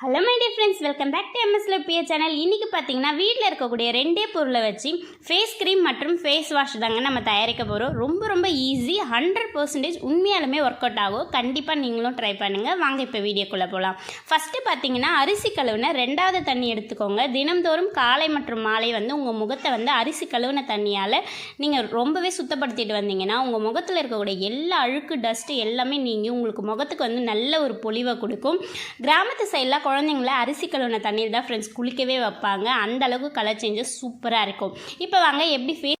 Hello my dear friends welcome back to எம்எஸ்ல பிஏ channel இன்றைக்கி பார்த்தீங்கன்னா வீட்டில் இருக்கக்கூடிய ரெண்டே பொருளை வச்சு ஃபேஸ் க்ரீம் மற்றும் ஃபேஸ் வாஷ் தாங்க நம்ம தயாரிக்க போகிறோம் ரொம்ப ரொம்ப ஈஸி ஹண்ட்ரட் பர்சன்டேஜ் உண்மையாலுமே ஒர்க் அவுட் ஆகும். கண்டிப்பாக நீங்களும் ட்ரை பண்ணுங்கள் வாங்க இப்போ வீடியோக்குள்ளே போகலாம் ஃபஸ்ட்டு பார்த்தீங்கன்னா அரிசி கழுவுன ரெண்டாவது தண்ணி எடுத்துக்கோங்க. தினம்தோறும் காலை மற்றும் மாலை வந்து உங்கள் முகத்தை வந்து அரிசி கழுவுன தண்ணியால் நீங்கள் ரொம்பவே சுத்தப்படுத்திட்டு வந்தீங்கன்னா உங்கள் முகத்தில் இருக்கக்கூடிய எல்லா அழுக்கு டஸ்ட்டு எல்லாமே நீங்கள் உங்களுக்கு முகத்துக்கு வந்து நல்ல ஒரு பொலிவை கொடுக்கும். கிராமத்து சைடில் குழந்தைங்கள அரிசி கழுவின தண்ணீர் தான் ஃப்ரெண்ட்ஸ் குளிக்கவே வைப்பாங்க. அந்த அளவுக்கு கலர் சேஞ்சஸ் சூப்பராக இருக்கும். இப்போ வாங்க எப்படி ஃபேஸ்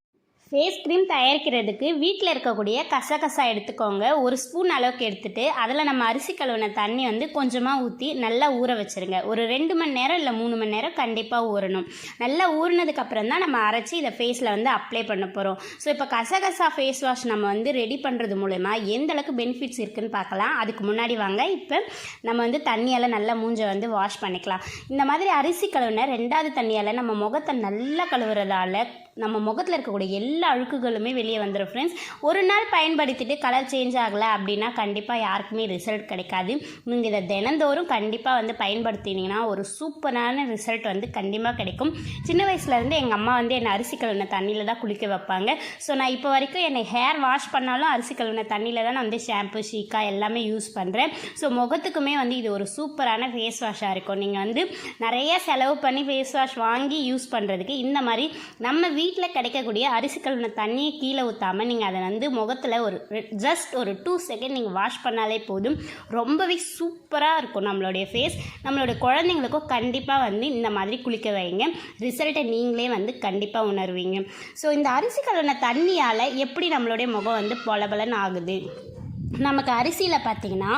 ஃபேஸ் க்ரீம் தயாரிக்கிறதுக்கு வீட்டில் இருக்கக்கூடிய கசகசா எடுத்துக்கோங்க. ஒரு ஸ்பூன் அளவுக்கு எடுத்துட்டு அதில் நம்ம அரிசி கழுவின தண்ணி வந்து கொஞ்சமாக ஊற்றி நல்லா ஊற வச்சுருங்க. ஒரு ரெண்டு மணி நேரம் இல்லை மூணு மணி நேரம் கண்டிப்பாக ஊறணும். நல்லா ஊறினதுக்கப்புறம் தான் நம்ம அரைச்சி இதை ஃபேஸில் வந்து அப்ளை பண்ண போகிறோம் ஸோ இப்போ கசகசா ஃபேஸ் வாஷ் நம்ம வந்து ரெடி பண்ணுறது மூலயமா எந்த அளவுக்கு பெனிஃபிட்ஸ் இருக்குன்னு பார்க்கலாம். அதுக்கு முன்னாடி வாங்க. இப்போ நம்ம வந்து தண்ணியால் நல்லா மூஞ்சை வந்து வாஷ் பண்ணிக்கலாம். இந்த மாதிரி அரிசி கழுவின ரெண்டாவது தண்ணியால் நம்ம முகத்தை நல்லா கழுவுறதால நம்ம முகத்தில் இருக்கக்கூடிய எல்லா எல்லா அழுக்குகளுமே வெளியே வந்துடும் ஃப்ரெண்ட்ஸ் ஒரு நாள் பயன்படுத்திட்டு கலர் சேஞ்ச் ஆகலை அப்படின்னா கண்டிப்பாக யாருக்குமே ரிசல்ட் கிடைக்காது. நீங்கள் இதை தினந்தோறும் கண்டிப்பாக வந்து பயன்படுத்தினீங்கன்னா ஒரு சூப்பரான ரிசல்ட் வந்து கண்டிப்பாக கிடைக்கும். சின்ன வயசுலேருந்து எங்கள் அம்மா வந்து என்னை அரிசி கழுவின தண்ணியில் தான் குளிக்க வைப்பாங்க. ஸோ நான் இப்போ வரைக்கும் என்னை ஹேர் வாஷ் பண்ணாலும் அரிசி கழுவின தண்ணியில் தான் நான் வந்து ஷாம்பு ஷீக்கா எல்லாமே யூஸ் பண்ணுறேன் ஸோ முகத்துக்குமே வந்து இது ஒரு சூப்பரான ஃபேஸ் வாஷாக இருக்கும். நீங்கள் வந்து நிறைய செலவு பண்ணி ஃபேஸ் வாஷ் வாங்கி யூஸ் பண்ணுறதுக்கு இந்த மாதிரி நம்ம வீட்டில் கிடைக்கக்கூடிய அரிசி கழுவின தண்ணியை கீழே ஊற்றாமல் நீங்கள் அதை வந்து முகத்தில் ஒரு ஜஸ்ட் ஒரு டூ செகண்ட் நீங்கள் வாஷ் பண்ணாலே போதும். ரொம்பவே சூப்பராக இருக்கும் நம்மளுடைய ஃபேஸ் நம்மளுடைய குழந்தைங்களுக்கும் கண்டிப்பாக வந்து இந்த மாதிரி குளிக்க வைங்க. ரிசல்ட்டை நீங்களே வந்து கண்டிப்பாக உணர்வீங்க. ஸோ இந்த அரிசி கழுவின தண்ணியால் எப்படி நம்மளுடைய முகம் வந்து பொலபலன்னு ஆகுது? நமக்கு அரிசியில் பார்த்தீங்கன்னா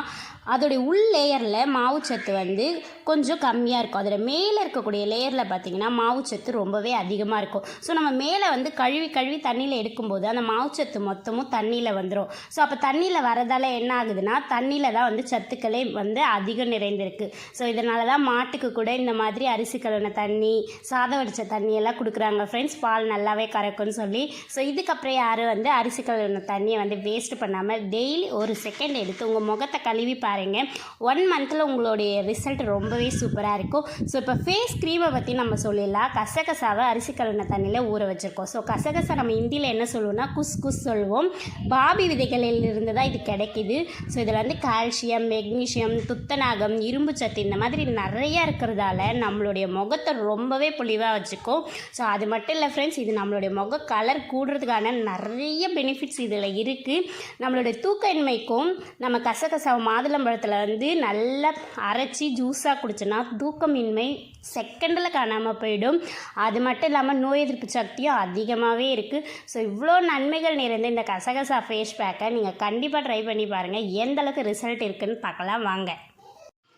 அதோடைய உள் லேயரில் மாவுச்சத்து வந்து கொஞ்சம் கம்மியாக இருக்கும். அதில் மேலே இருக்கக்கூடிய லேயரில் பார்த்தீங்கன்னா மாவுச்சத்து ரொம்பவே அதிகமாக இருக்கும். ஸோ நம்ம மேலே வந்து கழுவி கழுவி தண்ணியில் எடுக்கும்போது அந்த மாவுச்சத்து மொத்தமும் தண்ணியில் வந்துடும் ஸோ அப்போ தண்ணியில் வரதால் என்ன ஆகுதுன்னா தண்ணியில் தான் வந்து சத்துக்களே வந்து அதிகம் நிறைந்திருக்கு. ஸோ இதனால தான் மாட்டுக்கு கூட இந்த மாதிரி அரிசி கழுவின தண்ணி சாதம் வடித்த தண்ணியெல்லாம் கொடுக்குறாங்க. ஃப்ரெண்ட்ஸ் பால் நல்லாவே கறக்கும்னு சொல்லி. ஸோ இதுக்கப்புறம் யாரும் வந்து அரிசி கழுவின தண்ணியை வந்து வேஸ்ட் பண்ணாமல் டெய்லி ஒரு செகண்ட் எடுத்து உங்கள் முகத்தை கழுவி பாருங்கள் ஒன் மந்தில் உங்களுடைய ரிசல்ட் ரொம்பவே சூப்பராக இருக்கும். ஸோ இப்போ ஃபேஸ் க்ரீமை பற்றி நம்ம சொல்லிடலாம். கசகசாவை அரிசி கழுவின தண்ணியில் ஊற வச்சுருக்கோம். ஸோ கசகசா நம்ம ஹிந்தியில் என்ன சொல்லுவோம்னா குஸ் குஸ் சொல்லுவோம். பாபி விதைகளில் இருந்து தான் இது கிடைக்கிது. ஸோ இதில் வந்து கால்சியம் மெக்னீஷியம் துத்தநாகம் இரும்பு சத்து இந்த மாதிரி நிறையா இருக்கிறதால நம்மளுடைய முகத்தை ரொம்பவே பொலிவாக வச்சுக்கும். ஸோ அது மட்டும் இல்லை ஃப்ரெண்ட்ஸ் இது நம்மளுடைய முக கலர் கூடுறதுக்கான நிறைய பெனிஃபிட்ஸ் இதில் இருக்குது நம்மளுடைய தூக்கமின்மைக்கும் நம்ம கசகசாவை மாதுளை மாதுளம்பழத்தில் வந்து நல்லா அரைச்சி ஜூஸாக குடிச்சோன்னா தூக்கமின்மை செகண்டில் காணாமல் போயிடும். அது மட்டும் இல்லாமல் நோய் எதிர்ப்பு சக்தியும் அதிகமாகவே இருக்குது ஸோ இவ்வளோ நன்மைகள் நிறைந்த இந்த கசகசா ஃபேஸ் பேக்கை நீங்கள் கண்டிப்பாக ட்ரை பண்ணி பாருங்கள் எந்த அளவுக்கு ரிசல்ட் இருக்குதுன்னு பார்க்கலாம். வாங்க.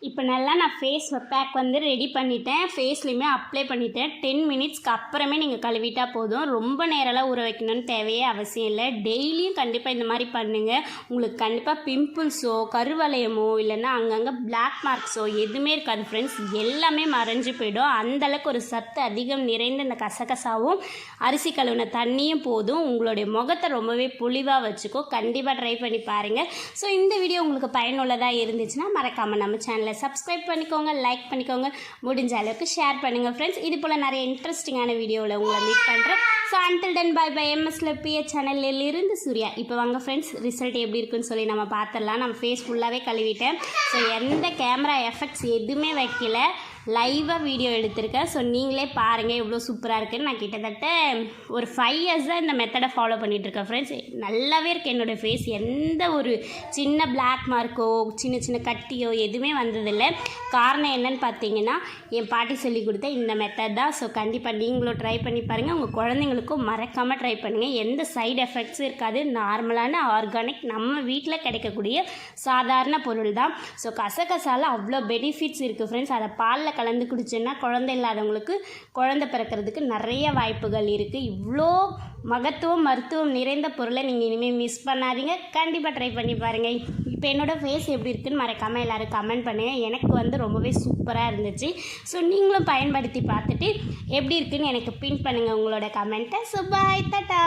இப்போ நல்லா நான் ஃபேஸ் பேக் வந்து ரெடி பண்ணிட்டேன். ஃபேஸ்லையுமே அப்ளை பண்ணிட்டேன். டென் மினிட்ஸ்க்கு அப்புறமே நீங்கள் கழுவிட்டால் போதும். ரொம்ப நேரம்லாம் ஊற வைக்கணும்னு தேவையே அவசியம் இல்லை. டெய்லியும் கண்டிப்பாக இந்த மாதிரி பண்ணுங்கள் உங்களுக்கு கண்டிப்பாக பிம்பிள்ஸோ கருவளையமோ இல்லைன்னா அங்கங்கே பிளாக் மார்க்ஸோ எதுவுமே இருக்காது ஃப்ரெண்ட்ஸ் எல்லாமே மறைஞ்சு போயிடும். அந்தளவுக்கு ஒரு சத்து அதிகம் நிறைந்த இந்த கசகசாவும் அரிசி கழுவின தண்ணியும் போதும். உங்களுடைய முகத்தை ரொம்பவே புளிவாக வச்சுக்கோ கண்டிப்பாக ட்ரை பண்ணி பாருங்கள் ஸோ இந்த வீடியோ உங்களுக்கு பயனுள்ளதாக இருந்துச்சுன்னா மறக்காமல் நம்ம சேனலை சப்ஸ்கிரைப் பண்ணிக்கோங்க லைக் பண்ணிக்கோங்க. முடிஞ்ச அளவுக்கு ஷேர் பண்ணுங்கள் ஃப்ரெண்ட்ஸ் இது போல் நிறைய இன்ட்ரெஸ்டிங்கான வீடியோவில் உங்களை மீட் பண்ணுறேன் so until then bye bye எம்எஸ்ல பிஏ சேனலில் இருந்து சூர்யா. இப்போ வாங்க ஃப்ரெண்ட்ஸ் ரிசல்ட் எப்படி இருக்குன்னு சொல்லி நம்ம பார்த்துடலாம். நம்ம ஃபேஸ் ஃபுல்லாகவே கழுவிட்டேன். ஸோ எந்த கேமரா எஃபெக்ட்ஸ் எதுவுமே வைக்கல. லைவாக வீடியோ எடுத்திருக்கேன். ஸோ நீங்களே பாருங்கள் எவ்வளோ சூப்பராக இருக்குதுன்னு நான் கிட்டத்தட்ட ஒரு ஃபைவ் இயர்ஸ் தான் இந்த மெத்தடை ஃபாலோ பண்ணிகிட்ருக்கேன் ஃப்ரெண்ட்ஸ் நல்லாவே இருக்குது என்னோடய ஃபேஸ் எந்த ஒரு சின்ன பிளாக் மார்க்கோ சின்ன சின்ன கட்டியோ எதுவுமே வந்ததில்லை. காரணம் என்னன்னு பார்த்தீங்கன்னா என் பாட்டி சொல்லி கொடுத்த இந்த மெத்தட் தான். ஸோ கண்டிப்பாக நீங்களும் ட்ரை பண்ணி பாருங்கள் உங்கள் குழந்தைங்களுக்கும் மறக்காமல் ட்ரை பண்ணுங்கள் எந்த சைடு எஃபெக்ட்ஸும் இருக்காது. நார்மலான ஆர்கானிக் நம்ம வீட்டில் கிடைக்கக்கூடிய சாதாரண பொருள் தான். ஸோ கசகசால அவ்வளோ பெனிஃபிட்ஸ் இருக்குது ஃப்ரெண்ட்ஸ் அதை பாலில் கலந்து குடிச்சோன்னா குழந்தை இல்லாதவங்களுக்கு குழந்தை பிறக்கிறதுக்கு நிறைய வாய்ப்புகள் இருக்குது இவ்வளோ மகத்துவம் மருத்துவம் நிறைந்த பொருளை நீங்கள் இனிமேல் மிஸ் பண்ணாதீங்க. கண்டிப்பாக ட்ரை பண்ணி பாருங்கள் இப்போ என்னோடய ஃபேஸ் எப்படி இருக்குன்னு மறக்காமல் எல்லோரும் கமெண்ட் பண்ணுங்கள் எனக்கு வந்து ரொம்பவே சூப்பராக இருந்துச்சு. ஸோ நீங்களும் பயன்படுத்தி பார்த்துட்டு எப்படி இருக்குன்னு எனக்கு பின் பண்ணுங்கள் உங்களோட கமெண்ட்டை ஸோ பாய் தட்டா